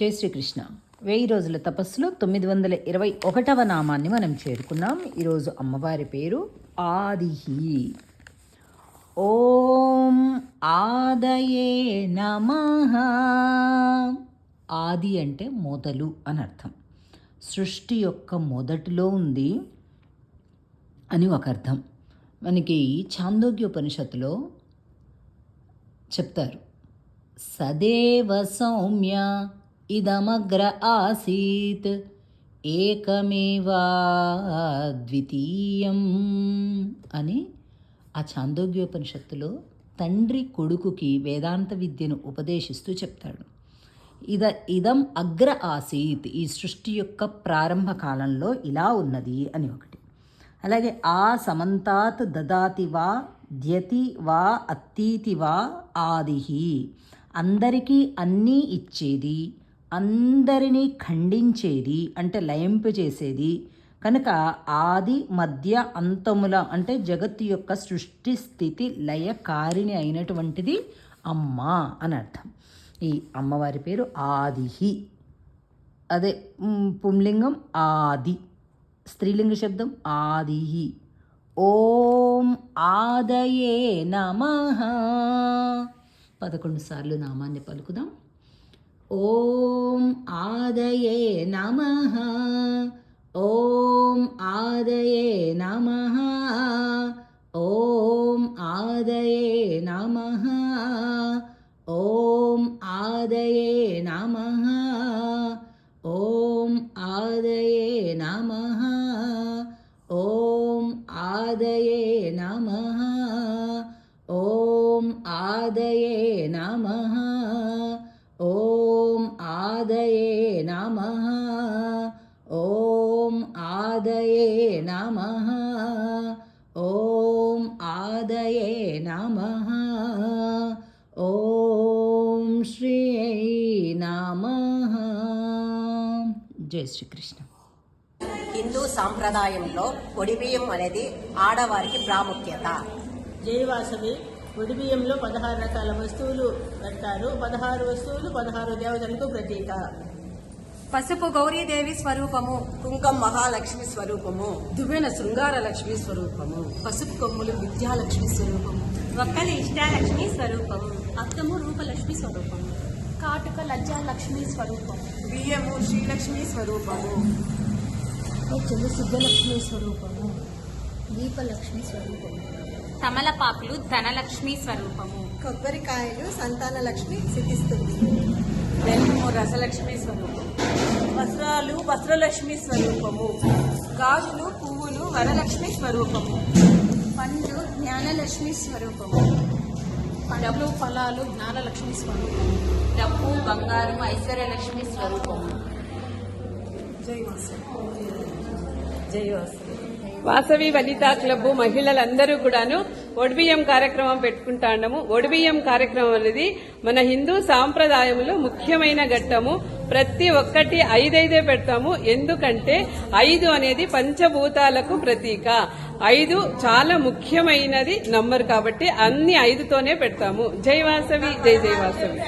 జై శ్రీకృష్ణ. వెయ్యి రోజుల తపస్సులో తొమ్మిది వందల ఇరవై ఒకటవ నామాన్ని మనం చేరుకున్నాం. ఈరోజు అమ్మవారి పేరు ఆదిహి. ఓం ఆదయే నమ. ఆది అంటే మొదలు అని అర్థం. సృష్టి యొక్క మొదటిలో ఉంది అని ఒక అర్థం. మనకి చాందోగ్యోపనిషత్తులో చెప్తారు. సదేవ సౌమ్య ఇదమగ్ర ఆసీత్ ఏకమేవా ద్వితీయం అని ఆ చాందోగ్యోపనిషత్తులో తండ్రి కొడుకుకి వేదాంత విద్యను ఉపదేశిస్తూ చెప్తాడు. ఇద ఇదం అగ్ర ఆసీత్ ఈ సృష్టి యొక్క ప్రారంభ కాలంలో ఇలా ఉన్నది అని ఒకటి. అలాగే ఆ సమంతాత్ దదాతి వా ద్యతి వా అత్తీతి వా ఆదిహి అందరికీ అన్నీ ఇచ్చేది. అందరినీ ఖండించేది అంటే లయింపు చేసేది. కనుక ఆది మధ్య అంతముల అంటే జగత్తు యొక్క సృష్టి స్థితి లయకారిణి అయినటువంటిది అమ్మ అని అర్థం. ఈ అమ్మవారి పేరు ఆదిహి. అదే పుంలింగం ఆది. స్త్రీలింగ శబ్దం ఆదిహి. ఓం ఆదయే నమ. పదకొండు సార్లు నామాన్ని పలుకుదాం. ఓ ஆதயே நமः ஓம் ஆதயே நமः ஓம் ஆதயே நமः ஓம் ஆதயே நமः ஓம் ஆதயே நமः ஓம் ஆதயே நமः ஓம் ஆதயே நமः ఆదయే నమ. ఓం ఆదయే నమ. ఓం ఆదయే నమ. ఓం శ్రీ నమ. జై శ్రీకృష్ణ. హిందూ సాంప్రదాయంలో ఒడిబియ్యం అనేది ఆడవారికి ప్రాముఖ్యత. జయవాసవి బియ్యంలో పదహారు రకాల వస్తువులు పెడతారు. పదహారు వస్తువులు పదహారు దేవతలకు ప్రతీక. పసుపు గౌరీదేవి స్వరూపము. కుంకం మహాలక్ష్మి స్వరూపము. దువ్వెన శృంగార లక్ష్మి స్వరూపము. పసుపు కొమ్ములు విద్యాలక్ష్మి స్వరూపము. ఒక్కలి ఇష్టాలక్ష్మి స్వరూపము. అద్దము రూపలక్ష్మి స్వరూపము. కాటుక లజ్జాలక్ష్మి స్వరూపం బియ్యము శ్రీలక్ష్మి స్వరూపము. చెల్లి సిద్ధలక్ష్మి స్వరూపము. దీపలక్ష్మి స్వరూపము. తమలపాకులు ధనలక్ష్మి స్వరూపము. కొబ్బరికాయలు సంతాన లక్ష్మి సిద్ధిస్తుంది. బెల్లము రసలక్ష్మి స్వరూపము. వస్త్రాలు వస్త్రలక్ష్మి స్వరూపము. గాజులు పువ్వులు వరలక్ష్మి స్వరూపము. పండ్లు జ్ఞానలక్ష్మి స్వరూపము. పండ్లు ఫలాలు జ్ఞానలక్ష్మి స్వరూపము. డబ్బు బంగారం ఐశ్వర్యలక్ష్మి స్వరూపము. వాసవి వనితా క్లబ్ మహిళలందరూ కూడాను ఒడిబియ్యం కార్యక్రమం పెట్టుకుంటాము ఒడిబియ్యం కార్యక్రమం అనేది మన హిందూ సాంప్రదాయంలో ముఖ్యమైన ఘట్టము. ప్రతి ఒక్కటి ఐదైదే పెడతాము. ఎందుకంటే ఐదు అనేది పంచభూతాలకు ప్రతీక. ఐదు చాలా ముఖ్యమైనది నంబర్ కాబట్టి అన్ని ఐదుతోనే పెడతాము. జై వాసవి జై జై వాసవి.